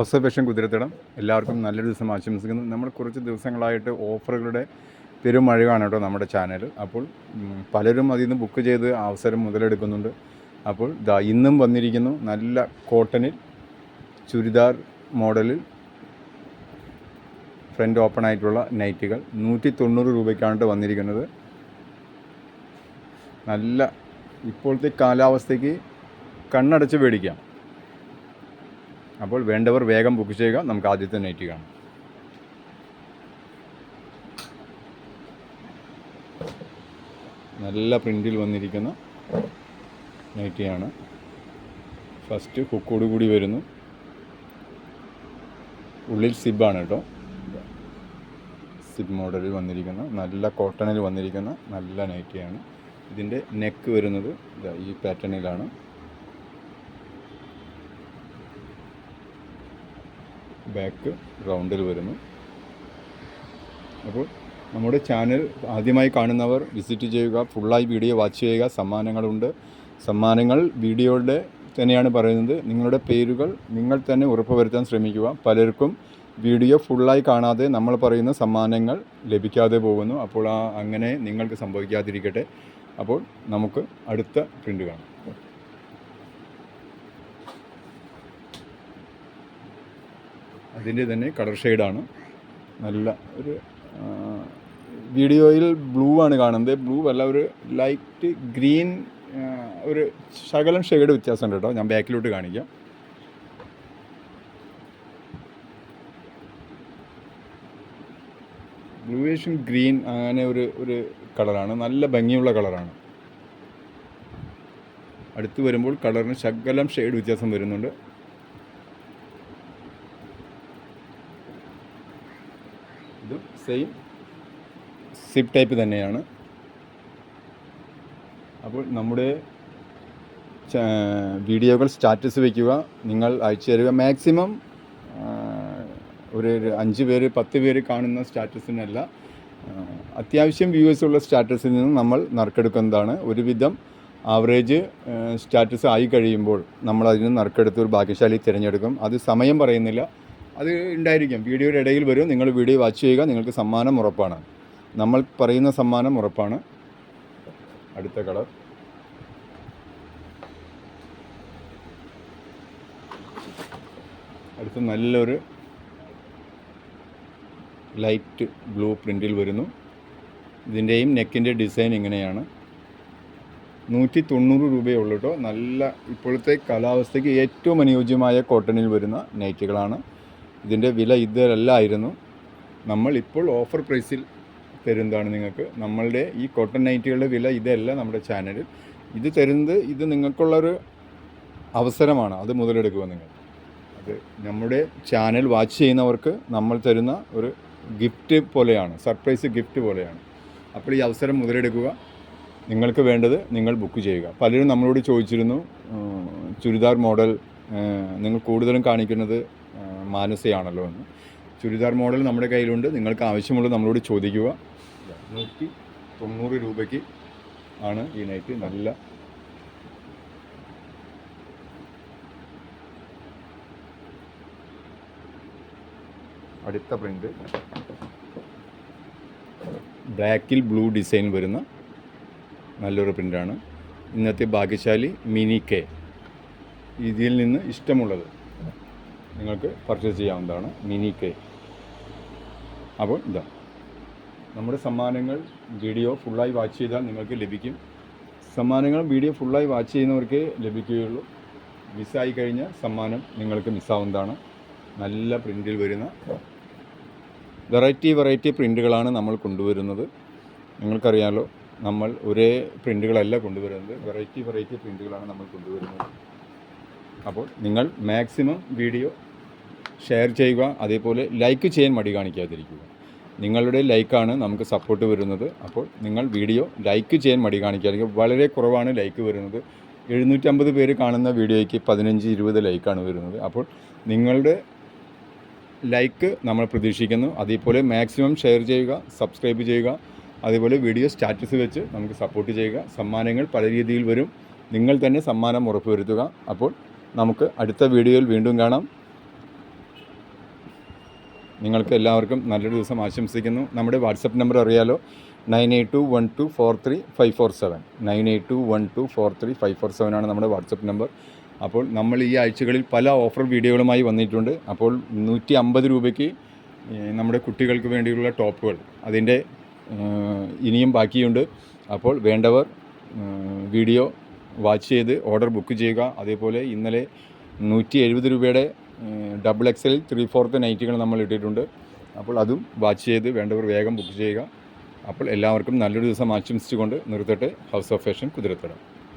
ഹൊസപേഷൻ കുതിരത്തിടം. എല്ലാവർക്കും നല്ലൊരു ദിവസം ആശംസിക്കുന്നു. നമ്മൾ കുറച്ച് ദിവസങ്ങളായിട്ട് ഓഫറുകളുടെ പെരുമഴയാണ് കേട്ടോ നമ്മുടെ ചാനൽ അപ്പോൾ പലരും അതിൽ നിന്ന് ബുക്ക് ചെയ്ത് അവസരം മുതലെടുക്കുന്നുണ്ട്. അപ്പോൾ ദാ ഇന്നും വന്നിരിക്കുന്നു നല്ല കോട്ടണിൽ ചുരിദാർ മോഡലിൽ ഫ്രണ്ട് ഓപ്പൺ ആയിട്ടുള്ള നൈറ്റുകൾ. നൂറ്റി തൊണ്ണൂറ് രൂപയ്ക്കാണ് വന്നിരിക്കുന്നത്. നല്ല ഇപ്പോഴത്തെ കാലാവസ്ഥയ്ക്ക് കണ്ണടച്ച് മേടിക്കാം. അപ്പോൾ വേണ്ടവർ വേഗം ബുക്ക് ചെയ്യുക. നമുക്ക് ആദ്യത്തെ നൈറ്റ് കാണാം. നല്ല പ്രിന്റിൽ വന്നിരിക്കുന്ന നൈറ്റിയാണ് ഫസ്റ്റ് കുക്കോട് കൂടി വരുന്നു. ഉള്ളിൽ സിബാണ് കേട്ടോ. സിബ് മോഡലിൽ വന്നിരിക്കുന്ന നല്ല കോട്ടണിൽ വന്നിരിക്കുന്ന നല്ല നൈറ്റിയാണ് ഇതിന്റെ നെക്ക് വരുന്നത് ഈ പാറ്റേണിലാണ് ബാക്ക് റൗണ്ടിൽ വരുന്നു. അപ്പോൾ നമ്മുടെ ചാനൽ ആദ്യമായി കാണുന്നവർ വിസിറ്റ് ചെയ്യുക ഫുള്ളായി വീഡിയോ വാച്ച് ചെയ്യുക. സമ്മാനങ്ങളുണ്ട്. സമ്മാനങ്ങൾ വീഡിയോയുടെ തന്നെയാണ് പറയുന്നത്. നിങ്ങളുടെ പേരുകൾ നിങ്ങൾ തന്നെ ഉറപ്പുവരുത്താൻ ശ്രമിക്കുക. പലർക്കും വീഡിയോ ഫുള്ളായി കാണാതെ നമ്മൾ പറയുന്ന സമ്മാനങ്ങൾ ലഭിക്കാതെ പോകുന്നു. അപ്പോൾ ആ അങ്ങനെ നിങ്ങൾക്ക് സംഭവിക്കാതിരിക്കട്ടെ. അപ്പോൾ നമുക്ക് അടുത്ത പ്രിന്റ് കാണാം. അതിന്റെ തന്നെ കളർ ഷെയ്ഡാണ്. നല്ല ഒരു വീഡിയോയിൽ ബ്ലൂ ആണ് കാണുന്നത്. ബ്ലൂ അല്ല ഒരു ലൈറ്റ് ഗ്രീൻ ഒരു ശകലം ഷെയ്ഡ് വ്യത്യാസമുണ്ട് കേട്ടോ. ഞാൻ ബാക്കിലോട്ട് കാണിക്കാം. ബ്ലൂയിഷും ഗ്രീൻ അങ്ങനെ ഒരു ഒരു കളറാണ്. നല്ല ഭംഗിയുള്ള കളറാണ്. അടുത്ത് വരുമ്പോൾ കളറിന് ശകലം ഷെയ്ഡ് വ്യത്യാസം വരുന്നുണ്ട് ഇതും സെയിം സിപ്പ് ടൈപ്പ് തന്നെയാണ്. അപ്പോൾ നമ്മുടെ വീഡിയോകൾ സ്റ്റാറ്റസ് വയ്ക്കുക നിങ്ങൾ അയച്ചു തരിക. മാക്സിമം ഒരു അഞ്ച് പേര് പത്ത് പേര് കാണുന്ന സ്റ്റാറ്റസിനല്ല അത്യാവശ്യം വ്യൂവേഴ്സ് ഉള്ള സ്റ്റാറ്റസിൽ നിന്ന് നമ്മൾ നറുക്കെടുക്കുന്നതാണ്. ഒരുവിധം ആവറേജ് സ്റ്റാറ്റസ് ആയി കഴിയുമ്പോൾ നമ്മൾ അതിൽ നിന്ന് നറുക്കെടുത്ത് ഒരു ഭാഗ്യശാലി തിരഞ്ഞെടുക്കും. അത് സമയം പറയുന്നില്ല. അത് ഉണ്ടായിരിക്കും. വീഡിയോയുടെ ഇടയിൽ വരും. നിങ്ങൾ വീഡിയോ വാച്ച് ചെയ്യുക. നിങ്ങൾക്ക് സമ്മാനം ഉറപ്പാണ്. നമ്മൾ പറയുന്ന സമ്മാനം ഉറപ്പാണ്. അടുത്ത കളർ. അടുത്ത നല്ലൊരു ലൈറ്റ് ബ്ലൂ പ്രിന്റിൽ വരുന്നു. ഇതിന്റെയും നെക്കിന്റെ ഡിസൈൻ ഇങ്ങനെയാണ്. നൂറ്റി തൊണ്ണൂറ് രൂപയുള്ളൂട്ടോ നല്ല ഇപ്പോഴത്തെ കാലാവസ്ഥയ്ക്ക് ഏറ്റവും അനുയോജ്യമായ കോട്ടണിൽ വരുന്ന നൈറ്റുകളാണ് ഇതിന്റെ വില ഇതല്ലായിരുന്നു നമ്മൾ ഇപ്പോൾ ഓഫർ പ്രൈസിൽ തരുന്നതാണ് നിങ്ങൾക്ക്. നമ്മളുടെ ഈ കോട്ടൺ നൈറ്റികളുടെ വില ഇതല്ല നമ്മുടെ ചാനലിൽ ഇത് തരുന്നത് ഇത് നിങ്ങൾക്കുള്ളൊരു അവസരമാണ്. അത് മുതലെടുക്കുക നിങ്ങൾ. അത് നമ്മുടെ ചാനൽ വാച്ച് ചെയ്യുന്നവർക്ക് നമ്മൾ തരുന്ന ഒരു ഗിഫ്റ്റ് പോലെയാണ്. സർപ്രൈസ് ഗിഫ്റ്റ് പോലെയാണ്. അപ്പോൾ ഈ അവസരം മുതലെടുക്കുക. നിങ്ങൾക്ക് വേണ്ടത് നിങ്ങൾ ബുക്ക് ചെയ്യുക. പലരും നമ്മളോട് ചോദിച്ചിരുന്നു ചുരിദാർ മോഡൽ നിങ്ങൾ കൂടുതലും കാണിക്കുന്നത് മാനസയാണല്ലോ എന്ന്. ചുരിദാർ മോഡൽ നമ്മുടെ കയ്യിലുണ്ട്. നിങ്ങൾക്ക് ആവശ്യമുള്ളത് നമ്മളോട് ചോദിക്കുക. നൂറ്റി തൊണ്ണൂറ് രൂപയ്ക്ക് ആണ് ഈ നൈറ്റ് നല്ല അടുത്ത പ്രിന്റ്. ബ്ലാക്കിൽ ബ്ലൂ ഡിസൈൻ വരുന്ന നല്ലൊരു പ്രിന്റാണ് ഇന്നത്തെ ഭാഗ്യശാലി മിനി കെ. ഇതിൽ നിന്ന് ഇഷ്ടമുള്ളത് നിങ്ങൾക്ക് പർച്ചേസ് ചെയ്യാവുന്നതാണ് മിനി കെ അപ്പോൾ ഇതാ. നമ്മുടെ സമ്മാനങ്ങൾ വീഡിയോ ഫുള്ളായി വാച്ച് ചെയ്താൽ നിങ്ങൾക്ക് ലഭിക്കും. സമ്മാനങ്ങൾ വീഡിയോ ഫുള്ളായി വാച്ച് ചെയ്യുന്നവർക്ക് ലഭിക്കുകയുള്ളൂ. മിസ്സായി കഴിഞ്ഞ സമ്മാനം നിങ്ങൾക്ക് മിസ്സാവുന്നതാണ് നല്ല പ്രിന്റിൽ വരുന്ന വെറൈറ്റി വെറൈറ്റി പ്രിന്റുകളാണ് നമ്മൾ കൊണ്ടുവരുന്നത്. നിങ്ങൾക്കറിയാമല്ലോ നമ്മൾ ഒരേ പ്രിന്റുകളല്ല കൊണ്ടുവരുന്നത്. വെറൈറ്റി വെറൈറ്റി പ്രിന്റുകളാണ് നമ്മൾ കൊണ്ടുവരുന്നത്. അപ്പോൾ നിങ്ങൾ മാക്സിമം വീഡിയോ ഷെയർ ചെയ്യുക അതേപോലെ ലൈക്ക് ചെയ്യാൻ മടി കാണിക്കാതിരിക്കുക. നിങ്ങളുടെ ലൈക്കാണ് നമുക്ക് സപ്പോർട്ട് വരുന്നത്. അപ്പോൾ നിങ്ങൾ വീഡിയോ ലൈക്ക് ചെയ്യാൻ മടി കാണിക്കാതിരിക്കുക. വളരെ കുറവാണ് ലൈക്ക് വരുന്നത്. എഴുന്നൂറ്റമ്പത് പേര് കാണുന്ന വീഡിയോയ്ക്ക് പതിനഞ്ച് ഇരുപത് ലൈക്കാണ് വരുന്നത്. അപ്പോൾ നിങ്ങളുടെ ലൈക്ക് നമ്മൾ പ്രതീക്ഷിക്കുന്നു. അതേപോലെ മാക്സിമം ഷെയർ ചെയ്യുക സബ്സ്ക്രൈബ് ചെയ്യുക അതേപോലെ വീഡിയോ സ്റ്റാറ്റസ് വെച്ച് നമുക്ക് സപ്പോർട്ട് ചെയ്യുക. സമ്മാനങ്ങൾ പല രീതിയിൽ വരും. നിങ്ങൾ തന്നെ സമ്മാനം ഉറപ്പുവരുത്തുക. അപ്പോൾ നമുക്ക് അടുത്ത വീഡിയോയിൽ വീണ്ടും കാണാം. നിങ്ങൾക്ക് എല്ലാവർക്കും നല്ലൊരു ദിവസം ആശംസിക്കുന്നു. നമ്മുടെ വാട്സപ്പ് നമ്പർ അറിയാലോ. Nine eight two one two four three five four seven. Nine eight two one two four three five four seven ആണ് നമ്മുടെ വാട്സപ്പ് നമ്പർ. അപ്പോൾ നമ്മൾ ഈ ആഴ്ചകളിൽ പല ഓഫർ വീഡിയോകളുമായി വന്നിട്ടുണ്ട്. അപ്പോൾ നൂറ്റി അമ്പത് രൂപയ്ക്ക് നമ്മുടെ കുട്ടികൾക്ക് വേണ്ടിയുള്ള ടോപ്പുകൾ. അതിന്റെ ഇനിയും ബാക്കിയുണ്ട്. അപ്പോൾ വേണ്ടവർ വീഡിയോ വാച്ച് ചെയ്ത് ഓർഡർ ബുക്ക് ചെയ്യുക. അതേപോലെ ഇന്നലെ നൂറ്റി എഴുപത് രൂപയുടെ ഡബിൾ എക്സൽ ത്രീ ഫോർത്ത് നൈറ്റികൾ നമ്മൾ ഇട്ടിട്ടുണ്ട്. അപ്പോൾ അതും വാച്ച് ചെയ്ത് വേണ്ടവർ വേഗം ബുക്ക് ചെയ്യുക. അപ്പോൾ എല്ലാവർക്കും നല്ലൊരു ദിവസം ആശംസിച്ചുകൊണ്ട് നിർത്തട്ടെ. House of fashion Kuthirathadam.